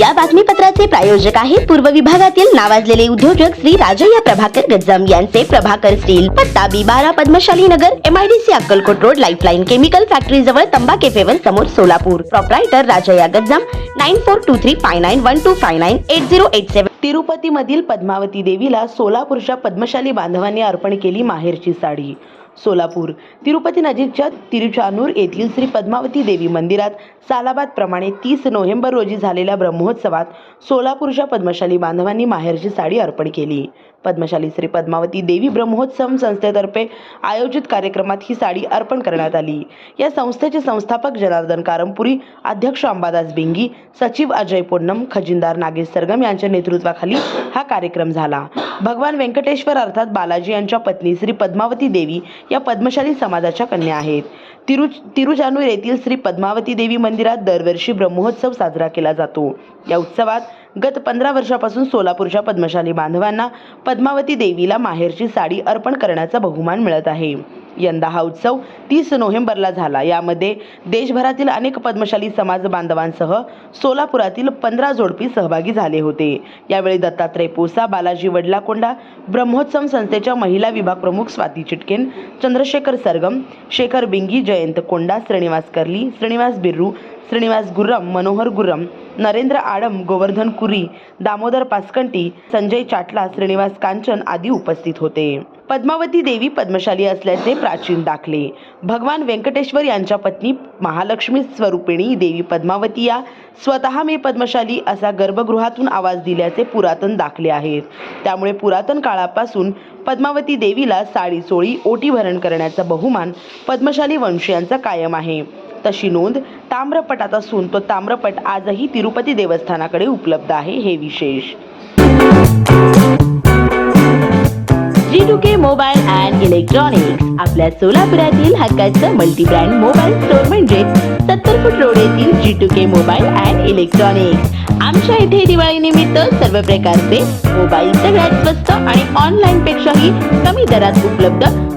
या बातमीपत्राचे प्रायोजक आहे पूर्व विभागातील नावाजलेले उद्योजक श्री राजय्या प्रभाकर गज्जम यांचे प्रभाकर स्टील पत्ता बी बारा Padmashali Nagar MIDC Akkalkot road lifeline chemical factory जवळ तंबा केफेवर समोर Solapur. Proprietor Rajayya Gajjam nine four two three five nine one two five nine eight zero eight seven तिरुपतीमधील Padmavati देवीला सोलापूरच्या पद्मशाली बांधवांनी अर्पण केली माहेरची साडी. सोलापूर. तिरुपती नजीकच्या तिरुचानूर येथील श्री पद्मावती देवी मंदिरात सालाबाद प्रमाणे तीस नोव्हेंबर रोजी झालेल्या ब्रह्मोत्सवात सोलापूरच्या पद्मशाली बांधवांनी माहेरची साडी अर्पण केली. पद्मशाली श्री पद्मावती देवी ब्रह्मोत्सव संस्थेतर्फे आयोजित कार्यक्रमात ही साडी अर्पण करण्यात आली. या संस्थेचे संस्थापक जनार्दन कारंपुरी अध्यक्ष अंबादास बिंगी सचिव अजय पोन्नम खजिनदार नागेश सरगम यांच्या नेतृत्वाखाली हा कार्यक्रम झाला. भगवान व्यंकटेश्वर अर्थात बालाजी यांच्या पत्नी श्री पद्मावती देवी या पद्मशाली समाजाच्या कन्या आहेत. तिरु तिरुजानूर येथील श्री पद्मावती देवी मंदिरात दरवर्षी ब्रह्मोत्सव साजरा केला जातो. या उत्सवात गत पंधरा वर्षापासून सोलापूरच्या पद्मशाली बांधवांना पद्मावती देवीला माहेरची साडी अर्पण करण्याचा बहुमान मिळत आहे. यंदा हा उत्सव तीस नोव्हेंबरला झाला. यामध्ये देशभरातील अनेक पद्मशाली समाज बांधवांसह सोलापुरातील पंधरा जोडपी सहभागी झाले होते. यावेळी दत्तात्रय पोसा बालाजी वडलाकोंडा ब्रह्मोत्सव संस्थेच्या महिला विभाग प्रमुख स्वाती चिटकेन चंद्रशेखर सरगम शेखर बिंगी जयंत कोंडा श्रीनिवास कर्ली श्रीनिवास बिर्रू श्रीनिवास गुर्रम मनोहर गुर्रम नरेंद्र आडम गोवर्धन कुरी दामोदर पासकंटी संजय चाटला श्रीनिवास कांचन आदी उपस्थित होते. पद्मावती देवी पद्मशाली असल्याचे प्राचीन दाखले. भगवान व्यंकटेश्वर यांच्या पत्नी महालक्ष्मी स्वरूपिणी देवी पद्मावती या स्वतः मी पद्मशाली असा गर्भगृहातून आवाज दिल्याचे पुरातन दाखले आहेत. त्यामुळे पुरातन काळापासून पद्मावती देवीला साडी चोळी ओटी भरण करण्याचा बहुमान पद्मशाली वंशीयांचा कायम आहे. तशी नोंद ताम्रपटात असून तो ताम्रपट आजही तिरुपती देवस्थानाकडे उपलब्ध आहे हे विशेष. G two K mobile and electronics आपल्या सोलापुरातील हक्काचं मल्टी ब्रँड मोबाईल स्टोअर म्हणजे सत्तर फूट रोड येथील G two K mobile and electronics. आमच्या इथे दिवाळी निमित्त सर्व प्रकारचे मोबाईल सगळ्यात स्वस्त आणि ऑनलाईन पेक्षाही कमी दरात उपलब्ध